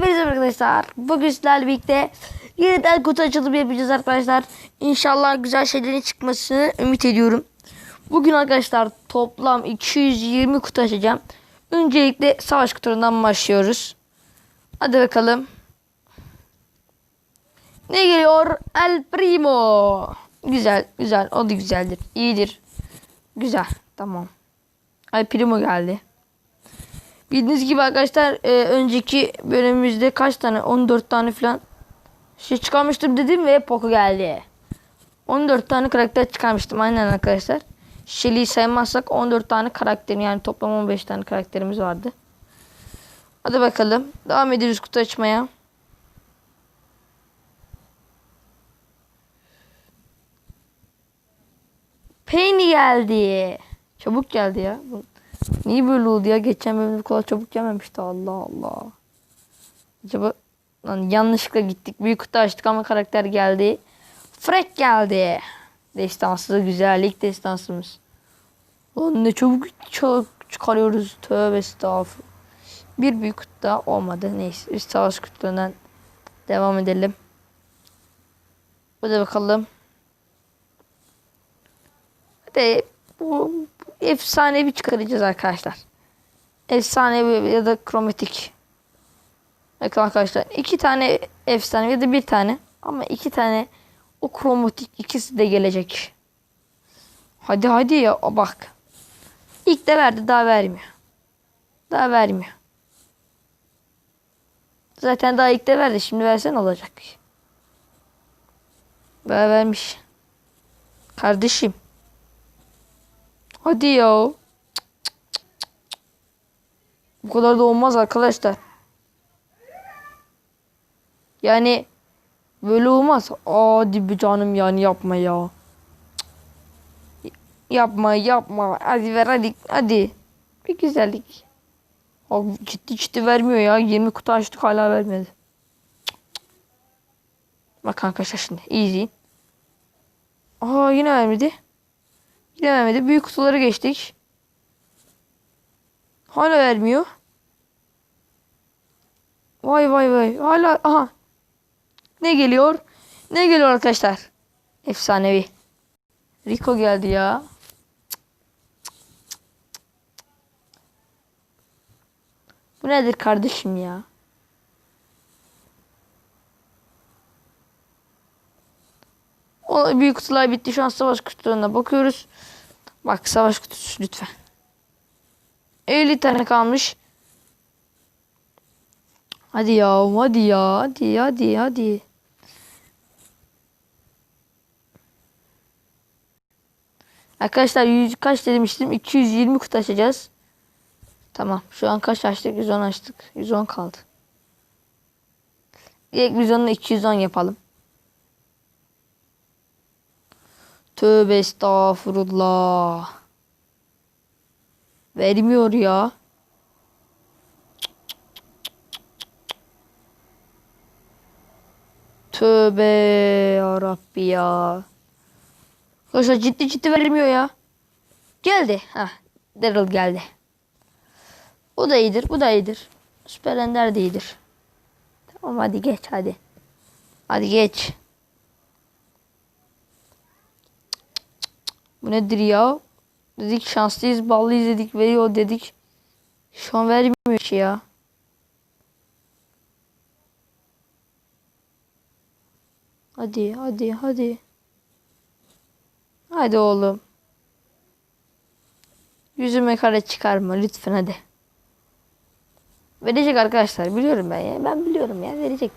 Hepinize arkadaşlar. Bugün sizlerle birlikte yeniden kutu açılımı yapacağız arkadaşlar. İnşallah güzel şeylerin çıkmasını ümit ediyorum. Bugün arkadaşlar toplam 220 kutu açacağım. Öncelikle savaş kutularından başlıyoruz. Hadi bakalım. Ne geliyor? El Primo. Güzel, güzel. O da güzeldir. İyidir. Güzel. Tamam. El Primo geldi. Bildiğiniz gibi arkadaşlar e, önceki bölümümüzde kaç tane 14 tane falan şey çıkarmıştım dedim ve Poco geldi. 14 tane karakter çıkarmıştım aynen arkadaşlar. Shelly'i saymazsak 14 tane karakterim yani toplam 15 tane karakterimiz vardı. Hadi bakalım. Devam ediyoruz kutu açmaya. Penny geldi. Çabuk geldi ya. Niye böyle oldu ya? Geçen bölümde bu kadar çabuk gelmemişti. Allah Allah. Acaba lan yanlışlıkla gittik. Büyük kutu açtık ama karakter geldi. Frank geldi. Destansı da güzel. İlk destansımız. Lan ne çabuk ça- çıkarıyoruz. Tövbe estağfurullah. Bir büyük kutu daha olmadı. Neyse. Biz savaş kutularından devam edelim. Hadi bakalım. Hadi bu efsanevi çıkaracağız arkadaşlar. Efsanevi ya da kromatik. Bakın arkadaşlar iki tane efsane ya da bir tane ama iki tane o kromatik ikisi de gelecek. Hadi hadi ya bak. İlk de verdi daha vermiyor. Daha vermiyor. Zaten daha ilk de verdi şimdi versen olacak. Daha vermiş. Kardeşim. Hadi ya. Bu kadar da olmaz arkadaşlar. Yani böyle olmaz. Hadi bir canım yani yapma ya. Yapma yapma. Hadi ver hadi hadi. Bir güzellik. Abi ciddi ciddi vermiyor ya. 20 kutu açtık hala vermedi. Bak arkadaşlar şimdi. Easy. Aa yine vermedi. Yine vermedi. Büyük kutuları geçtik. Hala vermiyor. Vay vay vay. Hala aha. Ne geliyor? Ne geliyor arkadaşlar? Efsanevi. Rico geldi ya. Bu nedir kardeşim ya? O büyük kutular bitti. Şu an savaş kutularına bakıyoruz. Bak savaş kutusu lütfen. 50 tane kalmış. Hadi ya, hadi ya, hadi, hadi, hadi. Arkadaşlar 100 kaç demiştim? 220 kutu açacağız. Tamam. Şu an kaç açtık? 110 açtık. 110 kaldı. İlk 110'la 210 yapalım. Tövbe estağfurullah. Vermiyor ya. Tövbe yarabbi ya. Arkadaşlar ciddi ciddi vermiyor ya. Geldi. Ha, Daryl geldi. O da iyidir. Bu da iyidir. Süper Ender de iyidir. Tamam hadi geç hadi. Hadi geç. Bu nedir ya? Dedik şanslıyız, ballıyız dedik, veriyor dedik. Şu an vermiyor ki ya. Hadi, hadi, hadi. Hadi oğlum. Yüzüme kare çıkarma lütfen hadi. Verecek arkadaşlar biliyorum ben ya. Ben biliyorum ya verecek.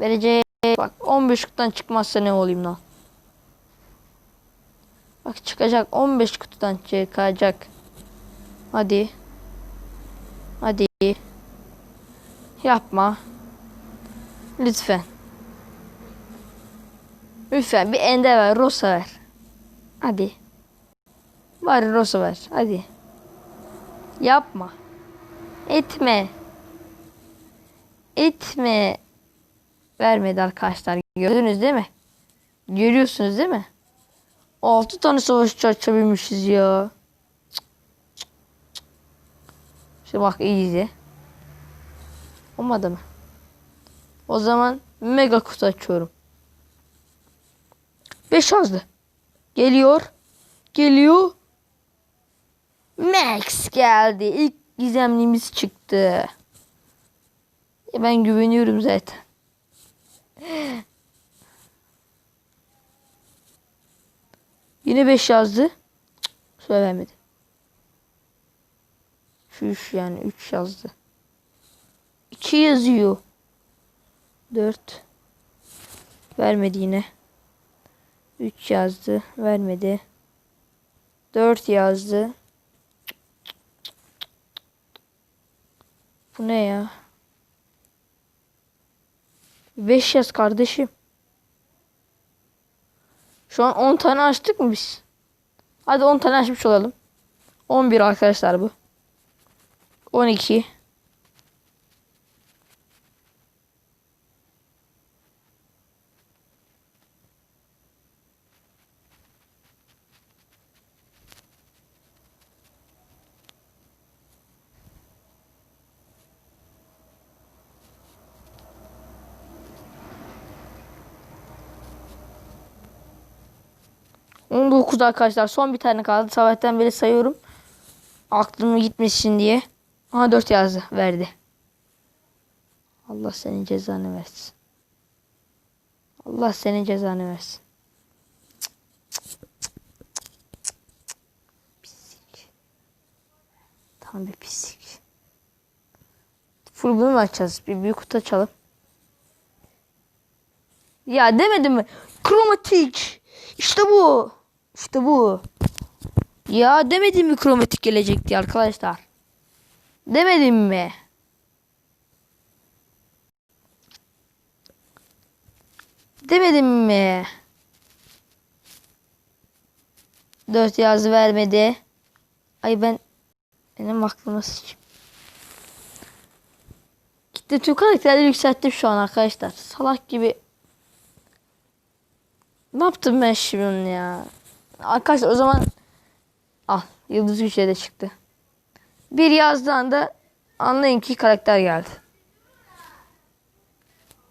Verecek. Bak 15 kutudan çıkmazsa ne olayım lan. Bak çıkacak 15 kutudan çıkacak. Hadi. Hadi. Yapma. Lütfen. Lütfen bir ende ver. Rosa ver. Hadi. Bari Rosa ver. Hadi. Yapma. Etme. Etme. Vermedi arkadaşlar. Gördünüz değil mi? Görüyorsunuz değil mi? 6 tane savaşçı açabilmişiz ya. İşte bak iyice. Olmadı mı? O zaman mega kutu açıyorum. 5 yazdı. Geliyor. Geliyor. Max geldi. İlk gizemliğimiz çıktı. Ya ben güveniyorum zaten. Yine 5 yazdı. Söylemedi. Şu 3 yani 3 yazdı. 2 yazıyor. 4 vermedi yine. 3 yazdı. Vermedi. 4 yazdı. Bu ne ya? 5 yaz kardeşim. Şu an 10 tane açtık mı biz? Hadi 10 tane açmış olalım. 11 arkadaşlar bu. 12 19 arkadaşlar. Son bir tane kaldı. Sabahtan beri sayıyorum. Aklım gitmesin diye. Aha 4 yazdı. Verdi. Allah senin cezanı versin. Allah senin cezanı versin. Pislik. Tam bir pislik. Full bunu mu açacağız? Bir büyük kutu açalım. Ya demedim mi? Kromatik. İşte bu. İşte bu. Ya demedim mi kromatik gelecek diye arkadaşlar. Demedim mi? Demedim mi? Dört yazı vermedi. Ay ben benim aklıma sıçayım. Gitti tüm karakterleri yükselttim şu an arkadaşlar. Salak gibi. Ne yaptım ben şimdi ya? Arkadaşlar o zaman al yıldız güçleri de çıktı. Bir yazdığında anlayın ki karakter geldi.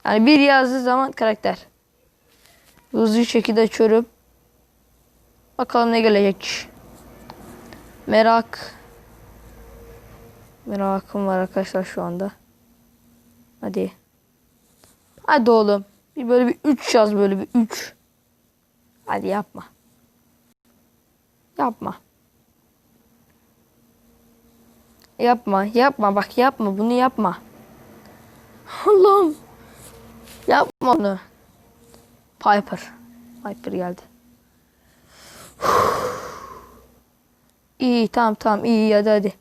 Yani bir yazdığı zaman karakter. Hızlı şekilde açıyorum. Bakalım ne gelecek. Merak. Merakım var arkadaşlar şu anda. Hadi. Hadi oğlum. Bir böyle bir 3 yaz böyle bir 3. Hadi yapma. Yapma. Yapma, yapma bak yapma bunu yapma. Allah'ım. Yapma bunu. Piper. Piper geldi. İyi tamam tamam iyi hadi hadi.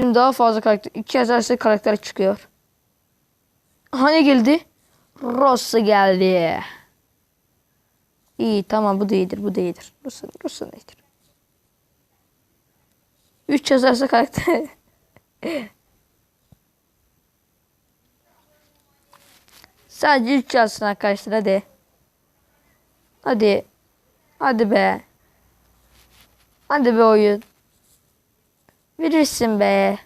Şimdi daha fazla karakter. iki yazarsa karakter çıkıyor. Hani geldi? Rossa geldi. İyi tamam bu da iyidir bu da iyidir. Rossa da iyidir. Üç yazarsa karakter. Sadece üç yazsın arkadaşlar hadi. Hadi. Hadi be. Hadi be oyun. Verirsin be.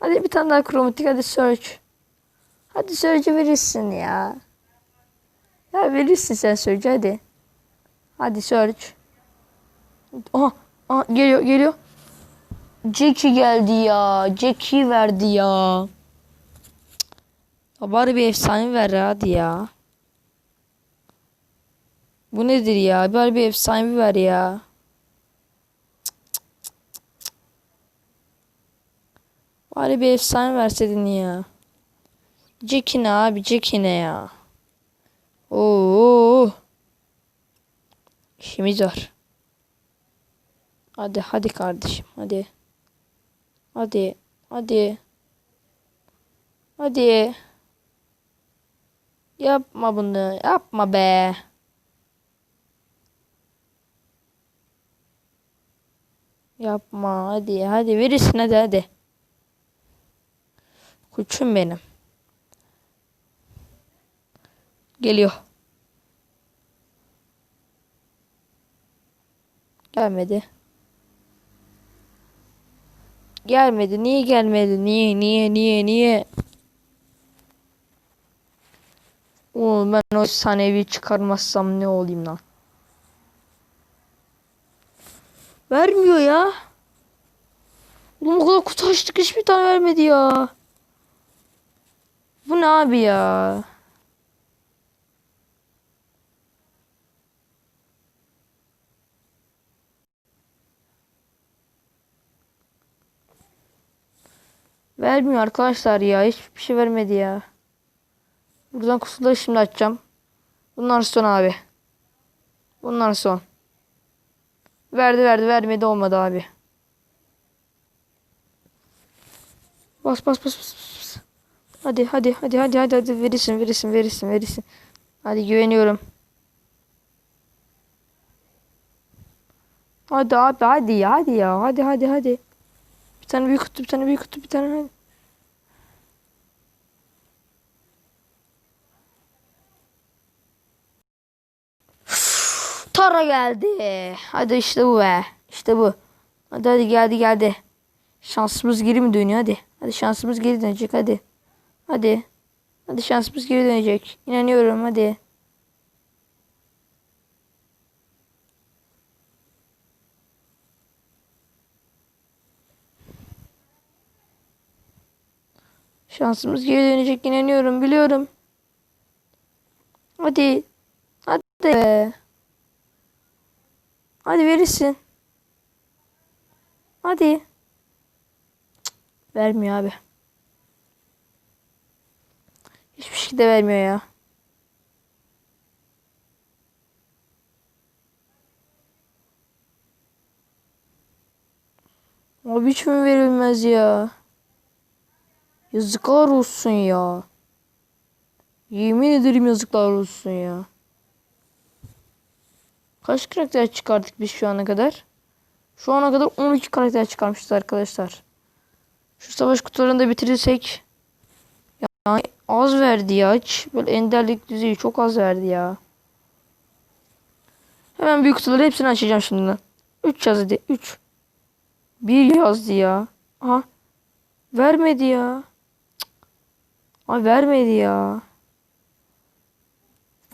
Hadi bir tane daha kromatik hadi search. Hadi search'ı verirsin ya. Ya verirsin sen search'ı hadi. Hadi search. Aha, aha geliyor geliyor. Jackie geldi ya. Jackie verdi ya. Ya bari bir efsane ver hadi ya. Bu nedir ya? Bari bir efsane ver ya. Bari bir efsane verseydin ya. Jackie ne abi? Jackie ne ya? Oo. İşimiz var. Hadi hadi kardeşim hadi. Hadi hadi. Hadi. Yapma bunu. Yapma be. Yapma hadi hadi verirsin hadi hadi. Kuçum benim. Geliyor. Gelmedi. Gelmedi. Niye gelmedi? Niye niye niye niye? Oğlum ben o sahneyi çıkarmazsam ne olayım lan? Vermiyor ya. Oğlum o kadar kutu açtık hiçbir tane vermedi ya. Bu ne abi ya? Vermiyor arkadaşlar ya. Hiçbir şey vermedi ya. Buradan kutuları şimdi açacağım. Bunlar son abi. Bunlar son. Verdi verdi vermedi olmadı abi. Bas bas bas bas. bas. Hadi hadi hadi hadi hadi hadi verirsin verirsin verirsin verirsin. Hadi güveniyorum. Hadi abi hadi ya hadi ya hadi hadi hadi. Bir tane büyük kutu bir tane büyük kutu bir tane hadi. Tara geldi. Hadi işte bu be. İşte bu. Hadi hadi geldi geldi. Şansımız geri mi dönüyor hadi. Hadi şansımız geri dönecek hadi. Hadi. Hadi şansımız geri dönecek. İnanıyorum hadi. Şansımız geri dönecek inanıyorum biliyorum. Hadi. Hadi. Hadi verirsin. Hadi. Cık, vermiyor abi. Hiçbir şey de vermiyor ya. Abi hiç mi verilmez ya? Yazıklar olsun ya. Yemin ederim yazıklar olsun ya. Kaç karakter çıkardık biz şu ana kadar? Şu ana kadar 12 karakter çıkarmışız arkadaşlar. Şu savaş kutularını da bitirirsek yani az verdi ya. Hiç böyle enderlik düzeyi çok az verdi ya. Hemen büyük kutuları hepsini açacağım şimdi. 3 yazdı. 3. 1 yazdı ya. Aha. Vermedi ya. Ay vermedi ya.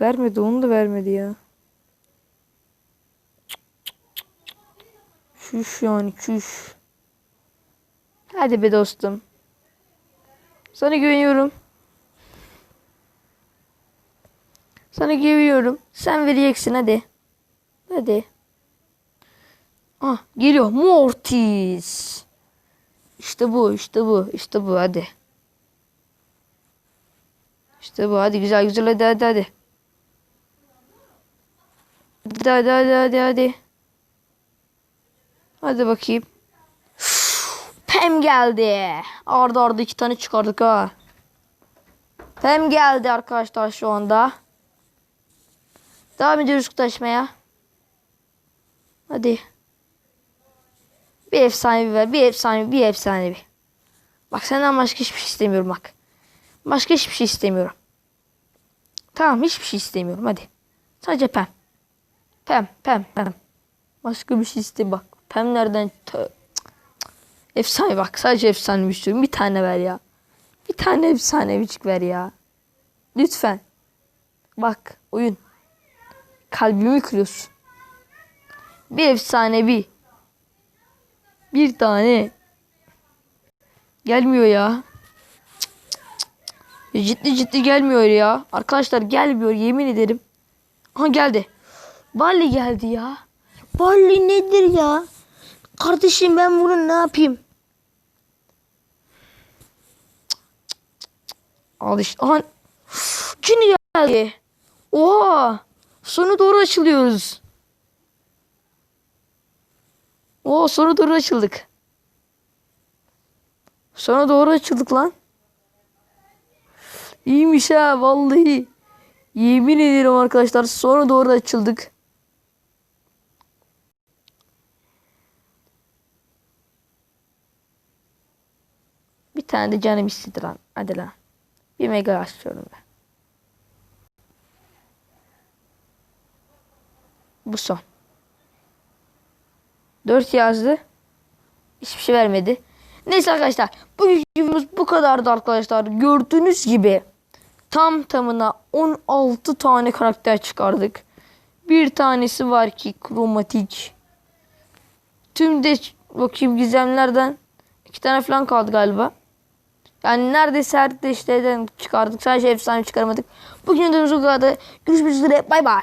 Vermedi onu da vermedi ya. Çüş yani çüş. Hadi be dostum. Sana güveniyorum. Sana güveniyorum. Sen vereceksin hadi. Hadi. Ah geliyor Mortis. İşte bu işte bu işte bu hadi. İşte bu hadi güzel güzel hadi hadi hadi. Hadi hadi hadi hadi hadi. Hadi bakayım. Pem geldi. Arda arda iki tane çıkardık ha. Pem geldi arkadaşlar şu anda. Devam ediyoruz kutaşmaya. Hadi. Bir efsanevi ver. Bir efsanevi. Bir efsanevi. Bak senden başka hiçbir şey istemiyorum bak. Başka hiçbir şey istemiyorum. Tamam hiçbir şey istemiyorum hadi. Sadece pem. Pem pem pem. Başka bir şey istemiyorum bak. Pem nereden? Tö- Efsane bak. Sadece efsane bir istiyorum. Bir tane ver ya. Bir tane efsanevicik ver ya. Lütfen. Bak oyun. Kalbimi kırıyorsun. Bir efsanevi. Bir tane. Gelmiyor ya. Ciddi ciddi gelmiyor ya. Arkadaşlar gelmiyor yemin ederim. Aha geldi. Barley geldi ya. Barley nedir ya? Kardeşim ben bunu ne yapayım? Al işte. Aha. Cini geldi. Oha. Sonu doğru açılıyoruz. Oo sona doğru açıldık. Sona doğru açıldık lan. İyiymiş ha vallahi. Yemin ederim arkadaşlar sona doğru açıldık. Bir tane de canım istedi lan. Hadi lan. Bir mega açıyorum ben. Bu son. 4 yazdı. Hiçbir şey vermedi. Neyse arkadaşlar. Bugünkü videomuz bu kadardı arkadaşlar. Gördüğünüz gibi tam tamına 16 tane karakter çıkardık. Bir tanesi var ki kromatik. Tüm de bakayım gizemlerden iki tane falan kaldı galiba. Yani neredeyse her deşteden çıkardık. Sadece efsane çıkarmadık. Bugün videomuz bu kadar. Görüşmek üzere. Bay bay.